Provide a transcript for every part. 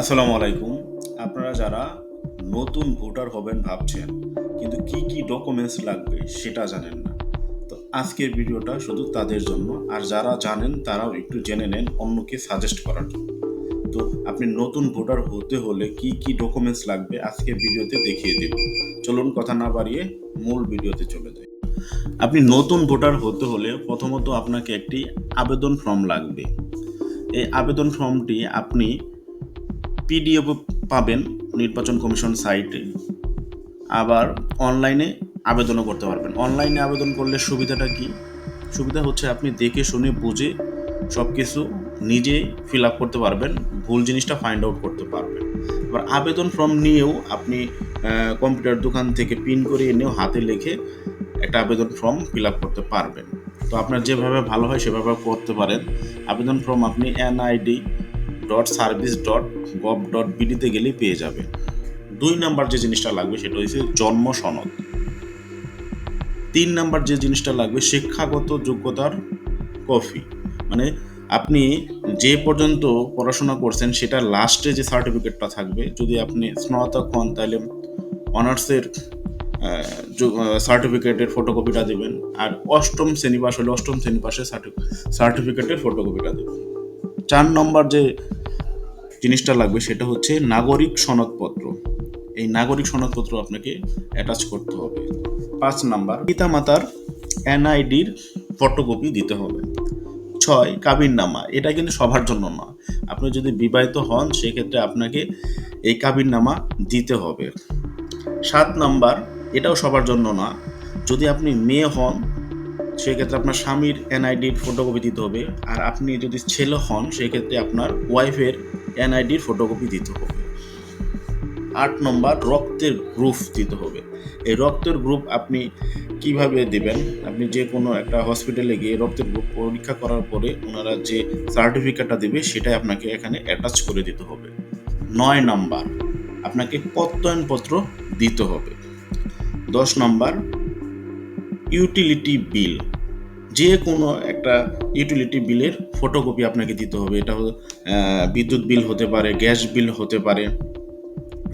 আসসালামু আলাইকুম। আপনারা যারা নতুন ভোটার হবেন ভাবছেন, কিন্তু কি কি ডকুমেন্টস লাগবে সেটা জানেন না। তো আজকের ভিডিওটা শুধু তাদের জন্য, আর যারা জানেন তারাও একটু জেনে নেন অন্যকে সাজেস্ট করার জন্য। তো আপনি নতুন ভোটার হতে হলে কি কি ডকুমেন্টস লাগবে আজকের ভিডিওতে দেখিয়ে দেব। চলুন কথা না বাড়িয়ে মূল ভিডিওতে চলে যাই। আপনি নতুন ভোটার হতে হলে প্রথমত আপনাকে একটি আবেদন ফর্ম লাগবে। এই আবেদন ফর্মটি আপনি পিডিএফ পাবেন নির্বাচন কমিশন সাইটে। আবার অনলাইনে আবেদনও করতে পারবেন। অনলাইনে আবেদন করলে সুবিধাটা কি? সুবিধা হচ্ছে আপনি দেখে শুনে বুঝে সব কিছু নিজে ফিল আপ করতে পারবেন, ভুল জিনিসটা ফাইন্ড আউট করতে পারবেন। এবার আবেদন ফর্ম নিয়েও আপনি কম্পিউটার দোকান থেকে প্রিন্ট করে এনেও হাতে লিখে একটা আবেদন ফর্ম ফিল আপ করতে পারবেন। তো আপনার যেভাবে ভালো হয় সেভাবে করতে পারেন। আবেদন ফর্ম আপনি NID dot service dot gov dot বিডিতে গেলেই পেয়ে যাবে। দুই নাম্বার যে জিনিসটা লাগবে সেটা হচ্ছে জন্ম সনদ। তিন নাম্বার যে জিনিসটা লাগবে, শিক্ষাগত যোগ্যতার কপি। মানে আপনি যে পর্যন্ত পড়াশোনা করছেন, সেটা লাস্টে যে সার্টিফিকেটটা থাকবে, যদি আপনি স্নাতক হন, তাহলে অনার্সের সার্টিফিকেটের ফটোকপিটা দেবেন। আর অষ্টম শ্রেণি পাস হলে অষ্টম শ্রেণি পাশের সার্টিফিকেটের ফটোকপিটা দেবেন। চার নম্বর যে জিনিসটা লাগবে সেটা হচ্ছে নাগরিক সনদপত্র। এই নাগরিক সনদপত্র আপনাকে অ্যাটাচ করতে হবে। পাঁচ নাম্বার, পিতামাতার এনআইডির ফটোকপি দিতে হবে। ছয় কাবিন নামা এটা কিন্তু সবার জন্য না। আপনি যদি বিবাহিত হন, সেক্ষেত্রে আপনাকে এই কাবিন নামা দিতে হবে। সাত নাম্বার, এটাও সবার জন্য না। যদি আপনি মেয়ে হন, সেক্ষেত্রে আপনার স্বামীর এনআইডির ফটোকপি দিতে হবে। আর আপনি যদি ছেলে হন, সেক্ষেত্রে আপনার ওয়াইফের এনআইডির ফটোকপি দিতে হবে। আট নম্বর, রক্তের গ্রুপ দিতে হবে। এই রক্তের গ্রুপ আপনি কীভাবে দেবেন? আপনি যে কোনো একটা হসপিটালে গিয়ে রক্তের গ্রুপ পরীক্ষা করার পরে ওনারা যে সার্টিফিকেটটা দেবে, সেটাই আপনাকে এখানে অ্যাটাচ করে দিতে হবে। নয় নাম্বার, আপনাকে প্রত্যয়নপত্র দিতে হবে। দশ নম্বর ইউটিলিটি বিল যে কোনো একটা ইউটিলিটি বিলের ফটোকপি আপনাকে দিতে হবে। এটা বিদ্যুৎ বিল হতে পারে গ্যাস বিল হতে পারে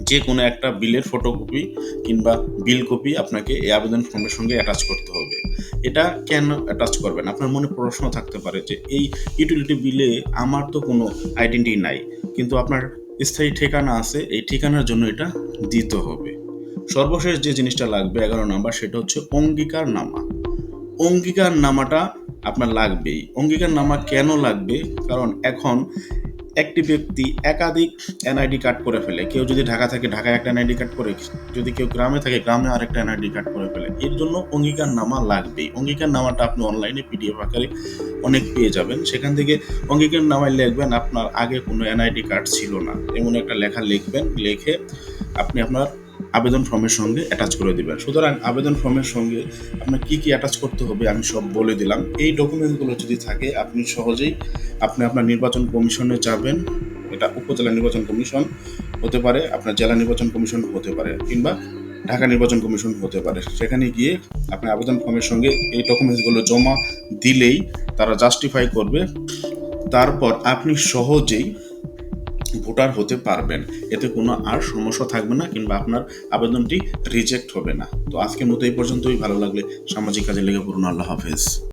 যে কোনো একটা বিলের ফটোকপি কিংবা বিল কপি আপনাকে এই আবেদন ফর্মের সঙ্গে অ্যাটাচ করতে হবে। এটা কেন অ্যাটাচ করবেন? আপনার মনে প্রশ্ন থাকতে পারে যে, এই ইউটিলিটি বিলে আমার তো কোনো আইডেন্টি নাই, কিন্তু আপনার স্থায়ী ঠিকানা আছে, এই ঠিকানার জন্য এটা দিতে হবে। সর্বশেষ যে জিনিসটা লাগবে, এগারো নাম্বার, সেটা হচ্ছে অঙ্গীকার নামা অঙ্গীকার নামাটা আপনার লাগবেই। অঙ্গীকার নামা কেন লাগবে? কারণ এখন একটি ব্যক্তি একাধিক এনআইডি কার্ড করে ফেলে। কেউ যদি ঢাকা থাকে ঢাকায় একটা এনআইডি কার্ড করে, যদি কেউ গ্রামে থাকে, গ্রামে আরেকটা এনআইডি কার্ড করে ফেলে। এর জন্য অঙ্গীকার নামা লাগবেই। অঙ্গীকার নামাটা আপনি অনলাইনে পিডিএফ আকারে অনেক পেয়ে যাবেন। সেখান থেকে অঙ্গীকার নামায় লিখবেন, আপনার আগে কোনো এনআইডি কার্ড ছিল না। এমন একটা লেখা লিখবেন, লিখে আপনি আপনার আবেদন ফর্মের সঙ্গে অ্যাটাচ করে দেবেন। সুতরাং আবেদন ফর্মের সঙ্গে আপনার কি কি অ্যাটাচ করতে হবে আমি সব বলে দিলাম। এই ডকুমেন্টসগুলো যদি থাকে, আপনি সহজেই আপনি আপনার নির্বাচন কমিশনে যাবেন। এটা উপজেলা নির্বাচন কমিশন হতে পারে, আপনার জেলা নির্বাচন কমিশন হতে পারে, কিংবা ঢাকা নির্বাচন কমিশন হতে পারে। সেখানে গিয়ে আপনি আবেদন ফর্মের সঙ্গে এই ডকুমেন্টসগুলো জমা দিলেই তারা জাস্টিফাই করবে। তারপর আপনি সহজেই ভোটার হতে পারবেন। এতে কোনো আর সমস্যা থাকবে না কিংবা আপনার আবেদনটি রিজেক্ট হবে না। তো আজকের মতো এই পর্যন্তই। ভালো লাগলে সামাজিক কাজে লেগে পড়ুন। আল্লাহ হাফেজ।